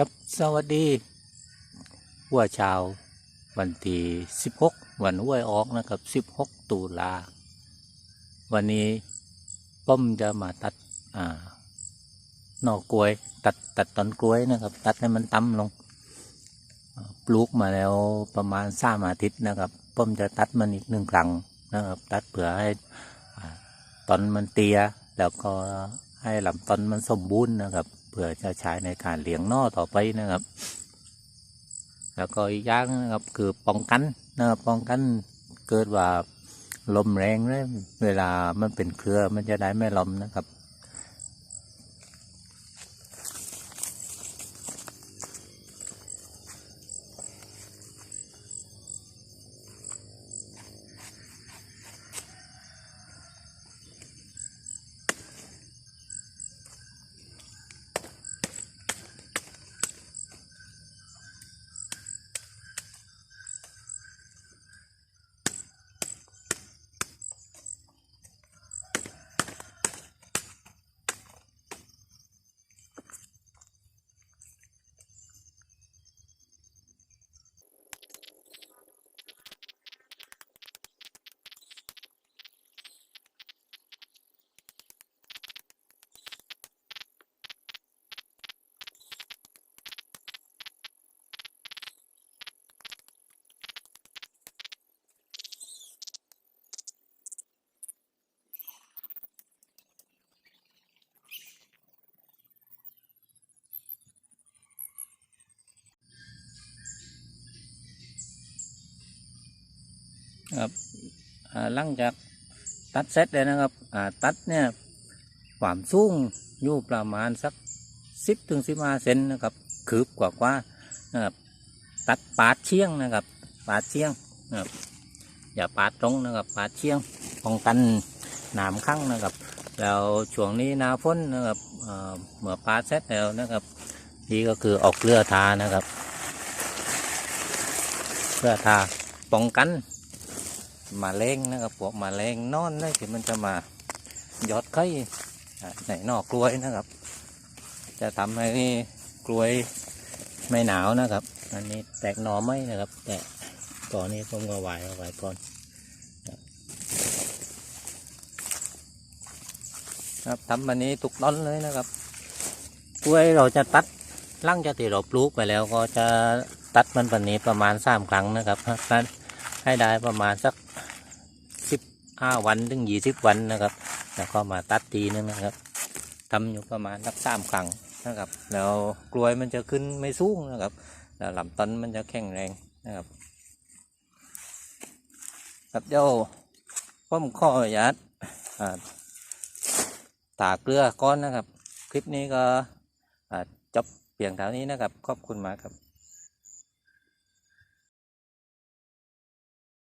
ครับสวัสดีหัวชาว วันที่16 วันห้วยออกนะครับ 16 ตุลา วันนี้ป้อมจะมาตัดอ่าหน่อกล้วย ตัดตัดต้นกล้วยนะครับ ตัดให้มันต่ำลง ปลูกมาแล้วประมาณสามอาทิตย์นะครับป้อมจะตัดมันอีกหนึ่งครั้งนะครับ ตัดเผื่อให้ต้นมันเตียแล้วก็ ให้ลำต้นมันสมบูรณ์นะครับเพื่อจะใช้ในการเลี้ยงนอต่อไปนะครับ แล้วก็อีกอย่างนะครับคือป้องกันนะครับป้องกันเกิดว่าลมแรงเลยเวลามันเป็นเครือมันจะได้ไม่ลมนะครับ ครับหลังจากตัดเสร็จเลยนะครับตัดเนี่ยความสูงอยู่ประมาณสักสิบถึงสิบห้าเซนนะครับคืบกว่ากว่าๆนะครับตัดปาดเชียงนะครับ ปาดเชียงนะครับอย่าปาดตรงนะครับปาดเชียงป้องกันหนามข้างนะครับแล้วช่วงนี้หนาฝนนะครับเมื่อปาดเสร็จแล้วนะครับนี่ก็คือออกเรือทานะครับเรือทาป้องกัน มาแรงนะครับพวกมาแรงนอนได้ที่มันจะมายอดไข่อ่าในนอกกล้วยนะครับ จะทำให้กล้วยไม่หนาวนะครับ อันนี้แตกหน่อไหมนะครับ แต่ก่อนนี้ผมก็ไหวเอาไว้ก่อนครับทำแบบนี้ทุกต้นเลยนะครับกล้วยเราจะตัดหลังจากที่เราปลูกไปแล้วก็จะตัดมันแบบนี้ประมาณสามครั้งนะครับตัด ให้ได้ประมาณสักสิบห้าวันถึงยี่สิบวันนะครับ แล้วก็มาตัดทีนึงนะครับทำอยู่ประมาณสักสามครั้งนะครับ แล้วกล้วยมันจะขึ้นไม่สูงนะครับ แล้วลำต้นมันจะแข็งแรงนะครับครับเจ้าผมขออนุญาตาตากเกลือก้อนนะครับ คลิปนี้ก็จบเพียงเท่านี้นะครับ ขอบคุณมากครับ